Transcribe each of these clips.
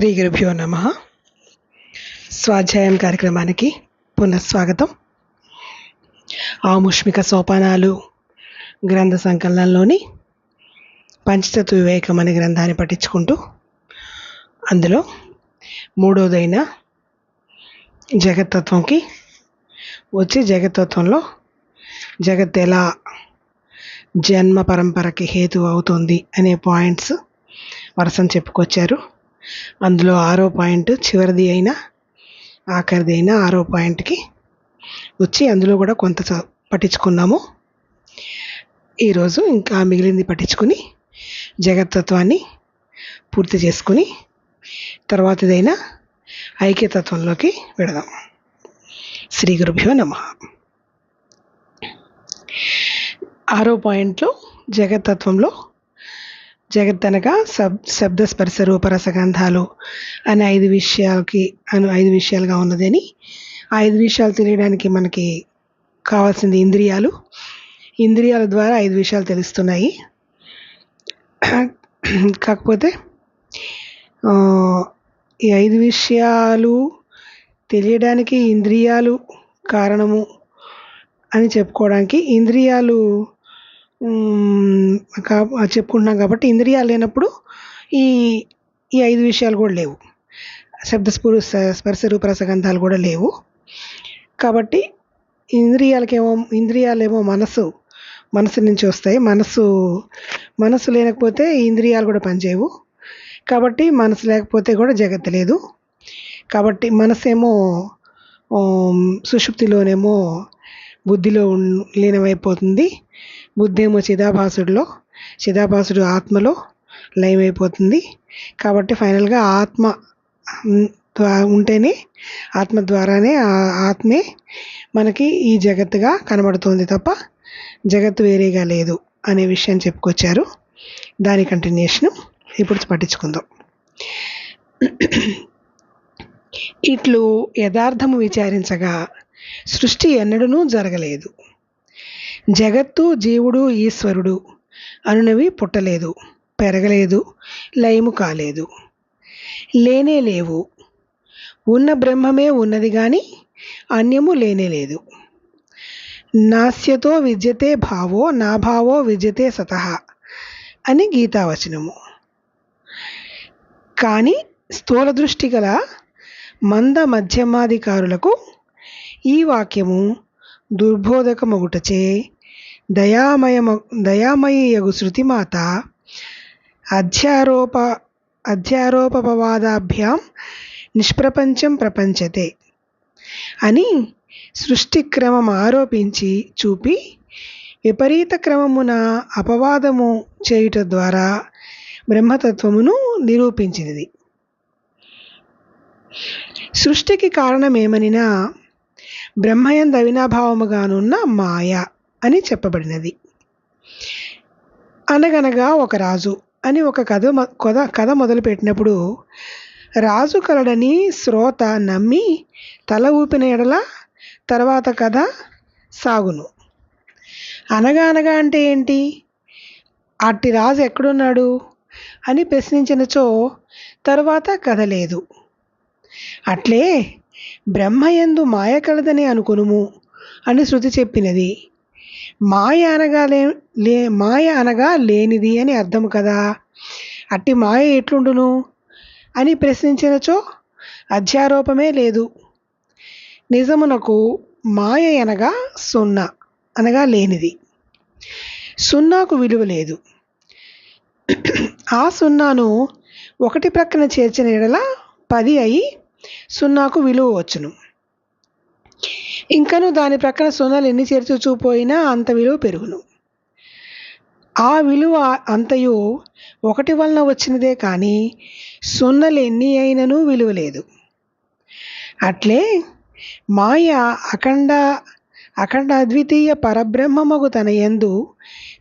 శ్రీ గురుభ్యో నమ. స్వాధ్యాయం కార్యక్రమానికి పునఃస్వాగతం. ఆముష్మిక సోపానాలు గ్రంథ సంకలనంలోని పంచతత్వ వివేకం అనే గ్రంథాన్ని పఠించుకుంటూ అందులో మూడోదైన జగత్తత్వంకి వచ్చి జగత్తత్వంలో జగత్ ఎలా జన్మ పరంపరకి హేతు అవుతుంది అనే పాయింట్స్ వరసం చెప్పుకొచ్చారు. అందులో ఆరో పాయింట్ చివరిది అయినా ఆఖరిది అయినా ఆరో పాయింట్కి వచ్చి అందులో కూడా కొంత పట్టించుకున్నాము. ఈరోజు ఇంకా మిగిలింది పట్టించుకుని జగత్తత్వాన్ని పూర్తి చేసుకుని తర్వాతదైనా ఐక్యతత్వంలోకి వెడదాం శ్రీ గురుభ్యో నమ. ఆరో పాయింట్లో జగత్తత్వంలో జగత్తనగా శబ్ శబ్ద స్పర్శ రూప అనే ఐదు విషయాలకి అను ఐదు విషయాలుగా ఉన్నదని ఆ ఐదు విషయాలు తెలియడానికి మనకి కావాల్సింది ఇంద్రియాలు. ఇంద్రియాల ద్వారా ఐదు విషయాలు తెలుస్తున్నాయి. కాకపోతే ఈ ఐదు విషయాలు తెలియడానికి ఇంద్రియాలు కారణము అని చెప్పుకోవడానికి ఇంద్రియాలు కా- చెప్పుకుంటున్నాం కాబట్టి ఇంద్రియాలు లేనప్పుడు ఈ ఈ ఐదు విషయాలు కూడా లేవు. శబ్ద స్ఫురు స్పర్శ రూపరసగంధాలు కూడా లేవు. కాబట్టి ఇంద్రియాలకేమో ఇంద్రియాలేమో మనసు మనసు నుంచి వస్తాయి. మనసు మనసు లేకపోతే ఇంద్రియాలు కూడా పనిచేయవు. కాబట్టి మనసు లేకపోతే కూడా జగత్ లేదు. కాబట్టి మనసేమో సుషుప్తిలోనేమో బుద్ధిలో లీనమైపోతుంది. బుద్ధి ఏమో చిదాభాసుడిలో చిదాభాసుడు ఆత్మలో లయమైపోతుంది. కాబట్టి ఫైనల్గా ఆత్మ ఉంటేనే ఆత్మ ద్వారానే ఆ ఆత్మే మనకి ఈ జగత్తుగా కనబడుతుంది తప్ప జగత్తు వేరేగా లేదు అనే విషయం చెప్పుకొచ్చారు దాని కంటిన్యూషన్ ఇప్పుడు పట్టించుకుందాం. ఇట్లు యథార్థము విచారించగా సృష్టి ఎన్నడూనూ జరగలేదు. జగత్తు జీవుడు ఈశ్వరుడు అనునవి పుట్టలేదు పెరగలేదు లయము కాలేదు. లేనే లేవు. ఉన్న బ్రహ్మమే ఉన్నది కానీ అన్యము లేనే లేదు. నాస్యతో విద్యతే భావో నా భావో విద్యతే సతః అని గీతావచనము. కానీ స్థూల దృష్టి గల మంద మధ్యమాధికారులకు ఈ వాక్యము దుర్బోధకమగుటచే దయామయమ దయామయి యగు శృతిమాత అధ్యారోప అధ్యారోపవాదాభ్యాం నిష్ప్రపంచం ప్రపంచతే అని సృష్టి క్రమం ఆరోపించి చూపి విపరీత క్రమమున అపవాదము చేయుట ద్వారా బ్రహ్మతత్వమును నిరూపించినది. సృష్టికి కారణమేమనినా బ్రహ్మయందు అవినాభావముగానున్న మాయ అని చెప్పబడినది. అనగనగా ఒక రాజు అని ఒక కథ కథ కథ మొదలుపెట్టినప్పుడు రాజు కలడని శ్రోత నమ్మి తల ఊపిన ఎడల తర్వాత కథ సాగును. అనగా అనగా అంటే ఏంటి? అట్టి రాజు ఎక్కడున్నాడు? అని ప్రశ్నించినచో తరువాత కథ లేదు. అట్లే బ్రహ్మయందు మాయ కలదని అనుకునుము అని శృతి చెప్పినది. మాయ అనగా లే లే మాయ అనగా లేనిది అని అర్థం కదా. అట్టి మాయ ఎట్లుండును? అని ప్రశ్నించినచో అధ్యారోపమే లేదు. నిజమునకు మాయ అనగా సున్నా అనగా లేనిది. సున్నాకు విలువ లేదు. ఆ సున్నాను ఒకటి ప్రక్కన చేర్చిన ఎడల పది అయి సున్నాకు విలువ వచ్చును. ఇంకను దాని ప్రక్కన సున్నాలు ఎన్ని చేర్చుచూపోయినా అంత విలువ పెరుగును. ఆ విలువ అంతయు ఒకటి వలన వచ్చినదే కానీ సున్నలు ఎన్ని అయినను విలువ లేదు. అట్లే మాయ అఖండ అఖండ అద్వితీయ పరబ్రహ్మమగు తన యందు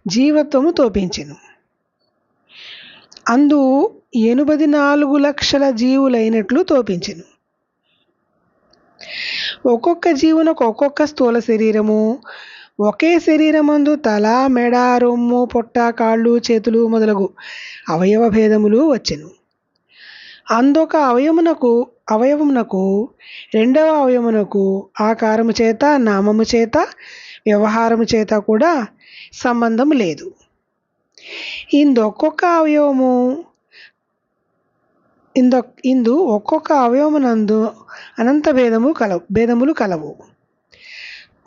జీవత్వము తోపించెను. అందు ఎనుబది నాలుగు లక్షల జీవులైనట్లు తోపించెను. ఒక్కొక్క జీవునకు ఒక్కొక్క స్థూల శరీరము. ఒకే శరీరమందు తల మెడ రొమ్ము పొట్ట కాళ్ళు చేతులు మొదలగు అవయవ భేదములు వచ్చెను. అందొక అవయమునకు అవయవమునకు రెండవ అవయమునకు ఆకారము చేత నామము చేత వ్యవహారము చేత కూడా సంబంధం లేదు. ఇందు ఒక్కొక్క అవయవము ఇందు ఇందు ఒక్కొక్క అవయవమునందు అనంత భేదము కలవు భేదములు కలవు.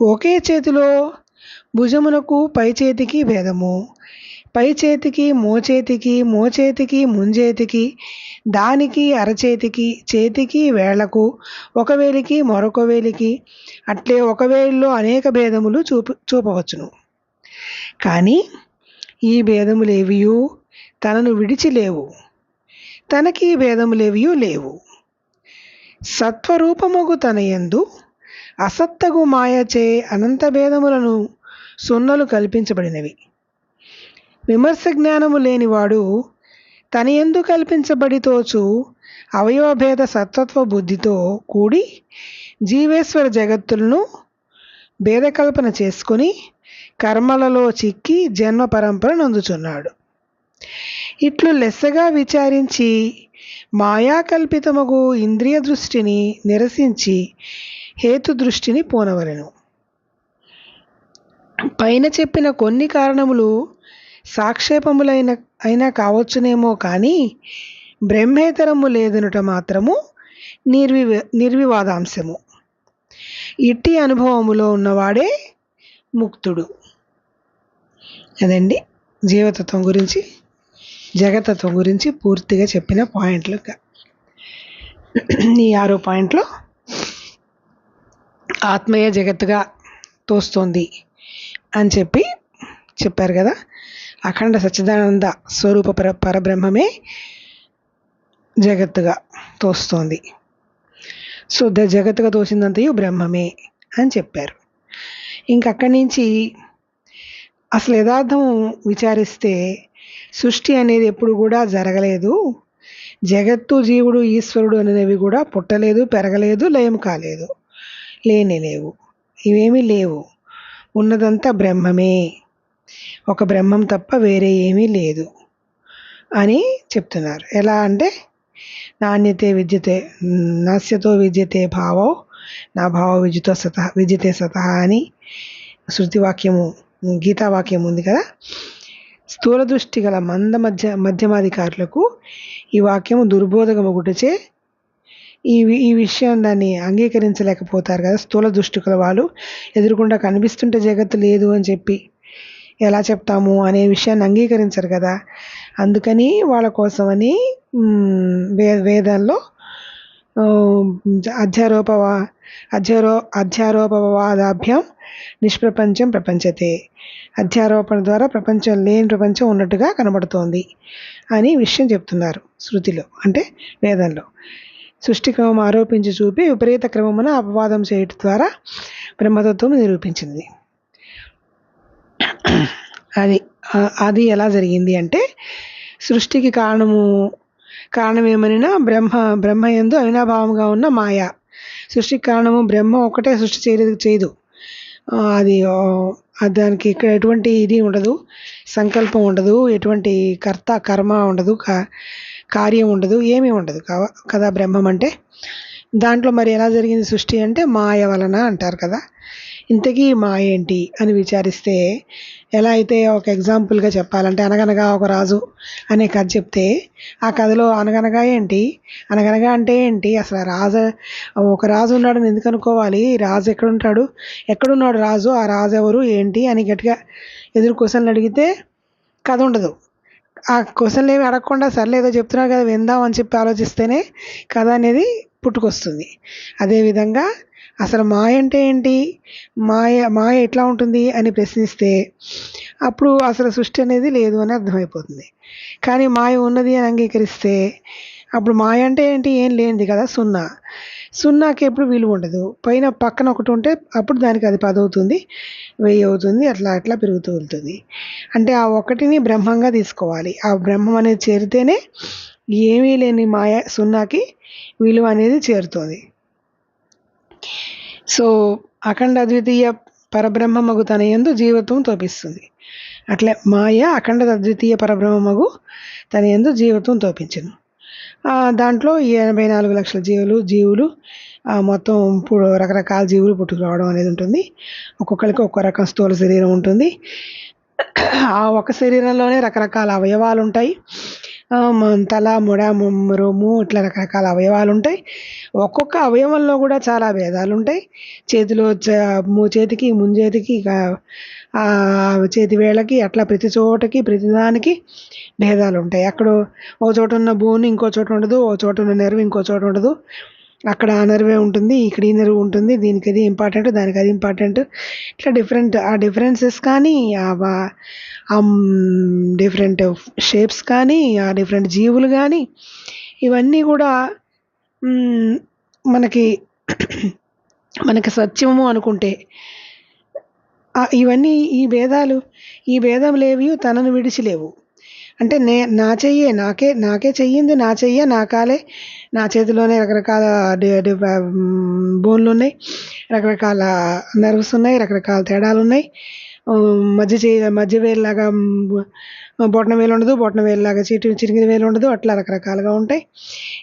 ఒకే చేతిలో భుజమునకు పై చేతికి భేదము పై చేతికి మోచేతికి మోచేతికి ముంజేతికి దానికి అరచేతికి చేతికి వేళ్ళకు ఒక వేలికి మరొక వేలికి అట్లే ఒక వేలిలో అనేక భేదములు చూపు చూపవచ్చును. కానీ ఈ భేదములేవియూ తనను విడిచి లేవు తనకి భేదములేవియూ లేవు. సత్వరూపముగు తన యందు అసత్తగు మాయచే అనంత భేదములను సున్నలు కల్పించబడినవి. విమర్శ జ్ఞానము లేనివాడు తన ఎందు కల్పించబడి తోచు అవయవభేద సత్వత్వ బుద్ధితో కూడి జీవేశ్వర జగత్తులను భేదకల్పన చేసుకొని కర్మలలో చిక్కి జన్మ పరంపర నందుచున్నాడు. ఇట్లు లెస్సగా విచారించి మాయాకల్పితమగు ఇంద్రియ దృష్టిని నిరసించి హేతు దృష్టిని పోనవలెను పైన చెప్పిన కొన్ని కారణములు సాక్షేపములైన అయినా కావచ్చునేమో కానీ బ్రహ్మేతరము లేదనుట మాత్రము నిర్వి నిర్వివాదాంశము. ఇట్టి అనుభవములో ఉన్నవాడే ముక్తుడు. అదండి జీవతత్వం గురించి. జగతత్వం గురించి పూర్తిగా చెప్పిన పాయింట్లు ఈ ఆరో పాయింట్లో ఆత్మీయ జగత్తుగా తోస్తోంది అని చెప్పి చెప్పారు కదా. అఖండ సచ్చిదానంద స్వరూప పర పరబ్రహ్మమే జగత్తుగా తోస్తోంది. సో ద జగత్తుగా తోసిందంతయు బ్రహ్మమే అని చెప్పారు. ఇంక అక్కడి నుంచి అసలు యథార్థం విచారిస్తే సృష్టి అనేది ఎప్పుడు కూడా జరగలేదు. జగత్తు జీవుడు ఈశ్వరుడు అనేవి కూడా పుట్టలేదు పెరగలేదు లయం కాలేదు. లేనే లేవు. ఇవేమీ లేవు. ఉన్నదంతా బ్రహ్మమే. ఒక బ్రహ్మం తప్ప వేరే ఏమీ లేదు అని చెప్తున్నారు. ఎలా అంటే నాణ్యతే విద్యతే నాస్యతో విద్యతే భావో నా భావ విద్యుతో సత విద్యతే సత అని శృతివాక్యము గీతావాక్యం ఉంది కదా? స్థూల దృష్టి గల మంద మధ్య మధ్యమాధికారులకు ఈ వాక్యము దుర్బోధకమగుటచే ఈ ఈ విషయం దాన్ని అంగీకరించలేకపోతారు కదా? స్థూల దృష్టి వాళ్ళు ఎదురుకుండా కనిపిస్తుంటే జగత్తు లేదు అని చెప్పి ఎలా చెప్తాము అనే విషయాన్ని అంగీకరించరు కదా? అందుకని వాళ్ళ కోసమని వే వేదాల్లో అధ్యారోపవా అధ్యారో అధ్యారోపవాదాభ్యం నిష్ప్రపంచం ప్రపంచతే. అధ్యారోపణ ద్వారా ప్రపంచం లేని ప్రపంచం ఉన్నట్టుగా కనబడుతోంది అని విషయం చెప్తున్నారు శృతిలో అంటే వేదంలో. సృష్టి క్రమం ఆరోపించి చూపి విపరీత క్రమమున అపవాదం చేయటం ద్వారా బ్రహ్మతత్వం నిరూపించింది. అది అది ఎలా జరిగింది అంటే సృష్టికి కారణము కారణం ఏమనినా బ్రహ్మ బ్రహ్మ ఎందు అవినాభావంగా ఉన్న మాయ. సృష్టికి కారణము బ్రహ్మ ఒకటే సృష్టి చేయలేదు చేయదు. అది దానికి ఇక్కడ ఎటువంటి ఇది ఉండదు. సంకల్పం ఉండదు. ఎటువంటి కర్త కర్మ ఉండదు. కార్యం ఉండదు. ఏమీ ఉండదు. కదా బ్రహ్మం అంటే దాంట్లో మరి ఎలా జరిగింది సృష్టి అంటే మాయ వలన అంటారు కదా. ఇంతకీ మాయ ఏంటి అని విచారిస్తే ఎలా అయితే ఒక ఎగ్జాంపుల్గా చెప్పాలంటే అనగనగా ఒక రాజు అనే కథ చెప్తే ఆ కథలో అనగనగా ఏంటి అనగనగా అంటే ఏంటి అసలు రాజు ఒక రాజు ఉన్నాడని ఎందుకు అనుకోవాలి? రాజు ఎక్కడుంటాడు? ఎక్కడున్నాడు రాజు? ఆ రాజు ఎవరు? ఏంటి? అని గట్టిగా ఎదురు క్వశ్చన్లు అడిగితే కథ ఉండదు. ఆ క్వశ్చన్లు ఏమి అడగకుండా సర్లే ఏదో చెప్తున్నారు కదా విందాం అని చెప్పి ఆలోచిస్తేనే కథ అనేది పుట్టుకొస్తుంది. అదేవిధంగా అసలు మాయ అంటే ఏంటి? మాయ మాయ ఎట్లా ఉంటుంది అని ప్రశ్నిస్తే అప్పుడు అసలు సృష్టి అనేది లేదు అని అర్థమైపోతుంది. కానీ మాయ ఉన్నది అని అంగీకరిస్తే అప్పుడు మాయ అంటే ఏంటి? ఏం లేనిది కదా సున్నా. సున్నాకి ఎప్పుడు విలువ ఉండదు. పైన పక్కన ఒకటి ఉంటే అప్పుడు దానికి అది పది అవుతుంది వెయ్యి అవుతుంది అట్లా అట్లా పెరుగుతూ వెళ్తుంది అంటే ఆ ఒకటిని బ్రహ్మంగా తీసుకోవాలి. ఆ బ్రహ్మం అనేది చేరితేనే ఏమీ లేని మాయ సున్నాకి విలువ అనేది చేరుతుంది. సో అఖండ అద్వితీయ పరబ్రహ్మమగు తన యందు జీవత్వం తోపిస్తుంది. అట్లే మాయ అఖండ అద్వితీయ పరబ్రహ్మమగు తన యందు జీవత్వం తోపించను. దాంట్లో ఎనభై నాలుగు లక్షల జీవులు జీవులు మొత్తం ఇప్పుడు రకరకాల జీవులు పుట్టుకు రావడం అనేది ఉంటుంది. ఒక్కొక్కరికి ఒక్కొక్క రకం స్థూల శరీరం ఉంటుంది. ఆ ఒక శరీరంలోనే రకరకాల అవయవాలు ఉంటాయి. తల ముడ ము- రొమ్ము ఇట్లా రకరకాల అవయవాలు ఉంటాయి ఒక్కొక్క అవయవంలో కూడా చాలా భేదాలు ఉంటాయి చేతిలో చేతికి ముంజేతికి చేతి వేళ్ళకి అట్లా ప్రతి చోటకి ప్రతిదానికి భేదాలు ఉంటాయి అక్కడ ఓ చోట ఉన్న బోన్ ఇంకో చోట ఉండదు ఓ చోట ఉన్న నెరవు ఇంకో చోట ఉండదు. అక్కడ ఆనర్వే ఉంటుంది ఇక్కడ ఈ ఉంటుంది దీనికి అది ఇంపార్టెంట్ దానికి అది ఇంపార్టెంట్ ఇట్లా డిఫరెంట్ ఆ డిఫరెన్సెస్ కానీ ఆ వా- డిఫరెంట్ షేప్స్ కానీ ఆ డిఫరెంట్ జీవులు కానీ ఇవన్నీ కూడా మనకి మనకి సత్యము అనుకుంటే ఇవన్నీ ఈ భేదాలు ఈ భేదం లేవి తనను విడిచిలేవు అంటే నే నా చెయ్యే నాకే నాకే చెయ్యింది నా చెయ్యే నా కాలే నా చేతిలోనే రకరకాల బోన్లు ఉన్నాయి రకరకాల నర్వ్స్ ఉన్నాయి రకరకాల తేడాలు ఉన్నాయి మధ్య చేయి మధ్య వేలులాగా బొటన వేలు ఉండదు బొటన వేలులాగా చిటి చిరిగిన వేలు ఉండదు అట్లా రకరకాలుగా ఉంటాయి.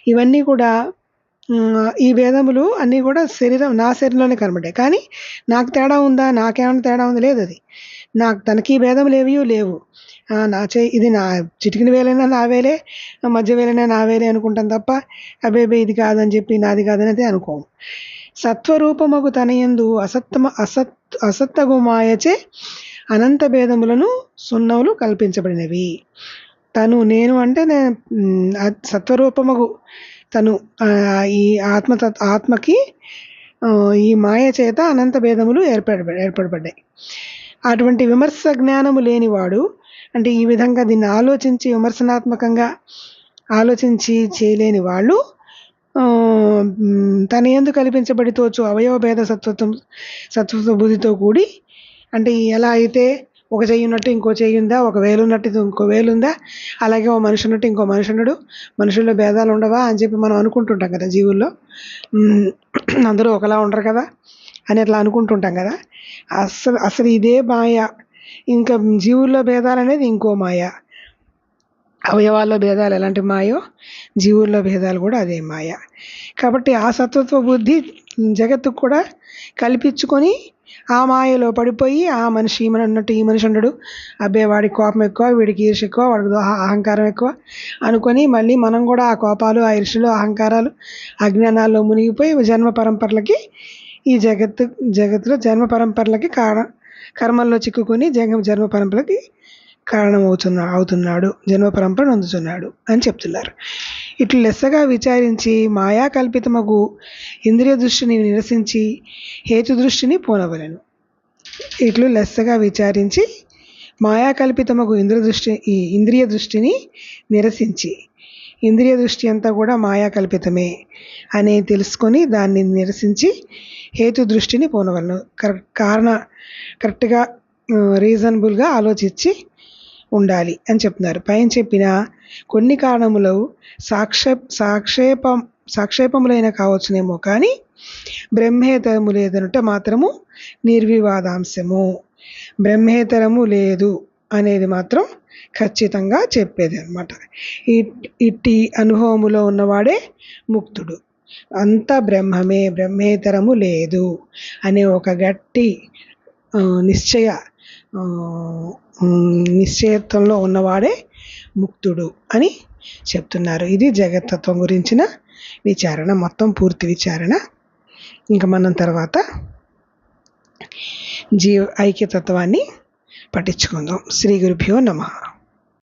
ఇవన్నీ కూడా ఈ భేదములు అన్నీ కూడా శరీరం నా శరీరంలోనే కనబడ్డాయి. కానీ నాకు తేడా ఉందా? నాకేమైనా తేడా ఉంది? లేదు అది. నాకు తనకి భేదములు ఏవి లేవు. నా చే ఇది నా చిటికిన వేలైనా నా వేలే మధ్య వేలైనా నా వేలే అనుకుంటాం తప్ప అబేబే ఇది కాదని చెప్పి నాది కాదని అయితే అనుకోము. సత్వరూపముకు తనయందు అసత్తమ అసత్ అసత్తగు మాయచే అనంత భేదములను సున్నములు కల్పించబడినవి. తను నేను అంటే నేను సత్వరూపముకు సత్వరూపమగు తను ఈ ఆత్మ తత్- ఆత్మకి ఈ మాయ చేత అనంత భేదములు ఏర్పడ ఏర్పడబడ్డాయి. అటువంటి విమర్శ జ్ఞానము లేనివాడు అంటే ఈ విధంగా దీన్ని ఆలోచించి విమర్శనాత్మకంగా ఆలోచించి చేయలేని వాళ్ళు తన ఎందు కల్పించబడి తోచు అవయవ భేద సత్వత్వం సత్వత్వ బుద్ధితో కూడి అంటే ఎలా అయితే ఒక చెయ్యి ఉన్నట్టు ఇంకో చెయ్యి ఉందా ఒక వేలు ఉన్నట్టు ఇంకో వేలు ఉందా అలాగే ఓ మనిషి ఉన్నట్టు ఇంకో మనిషి ఉన్నాడు మనుషుల్లో భేదాలు ఉండవా అని చెప్పి మనం అనుకుంటుంటాం కదా జీవుల్లో. అందరూ ఒకలా ఉండరు కదా అని అట్లా అనుకుంటుంటాం కదా. అసలు అసలు ఇదే మాయ ఇంకా జీవుల్లో భేదాలు అనేది ఇంకో మాయ. అవయవాల్లో భేదాలు ఎలాంటి మాయో జీవుల్లో భేదాలు కూడా అదే మాయ. కాబట్టి ఆ సత్వత్వ బుద్ధి జగత్తుకు కూడా కల్పించుకొని ఆ మాయలో పడిపోయి ఆ మనిషి ఈమెను ఉన్నట్టు ఈ మనిషి ఉండడు. అబ్బే వాడికి కోపం ఎక్కువ వీడికి ఈర్ష ఎక్కువ వాడికి దోహ అహంకారం ఎక్కువ అనుకొని మళ్ళీ మనం కూడా ఆ కోపాలు ఆ ఈర్షలు అహంకారాలు అజ్ఞానాల్లో మునిగిపోయి జన్మ పరంపరలకి ఈ జగత్తు జగత్తులో జన్మ పరంపరలకి కారణం. కర్మల్లో చిక్కుకొని జంగం జన్మ పరంపరకి కారణమవుతున్నా అవుతున్నాడు. జన్మ పరంపర అందుతున్నాడు అని చెప్తున్నారు. ఇట్లు లెస్సగా విచారించి మాయా కల్పితమగు ఇంద్రియ దృష్టిని నిరసించి హేతు దృష్టిని పోనవలను. ఇట్లు లెస్సగా విచారించి మాయా కల్పితమగు ఇంద్ర దృష్టి ఈ ఇంద్రియ దృష్టిని నిరసించి ఇంద్రియ దృష్టి అంతా కూడా మాయా కల్పితమే అని తెలుసుకొని దాన్ని నిరసించి హేతు దృష్టిని పోనవలను. కరెక్ట్ కారణ కరెక్ట్గా రీజనబుల్గా ఆలోచించి ఉండాలి అని చెప్తున్నారు. పైన చెప్పిన కొన్ని కారణములు సాక్షే సాక్షేపం సాక్షేపములైన కావచ్చునేమో కానీ బ్రహ్మేతరము లేదనుట మాత్రము నిర్వివాదాంశము. బ్రహ్మేతరము లేదు అనేది మాత్రం ఖచ్చితంగా చెప్పేది అనమాట ఇట్టి అనుభవములో ఉన్నవాడే ముక్తుడు. అంత బ్రహ్మమే బ్రహ్మేతరము లేదు అనే ఒక గట్టి నిశ్చయ నిశ్చయత్వంలో ఉన్నవాడే ముక్తుడు అని చెప్తున్నారు. ఇది జగత్తత్వం గురించిన విచారణ మొత్తం పూర్తి విచారణ. ఇంకా మనం తర్వాత జీవ ఐక్యతత్వాన్ని పఠించుకుందాం. శ్రీ గురుభ్యో నమ.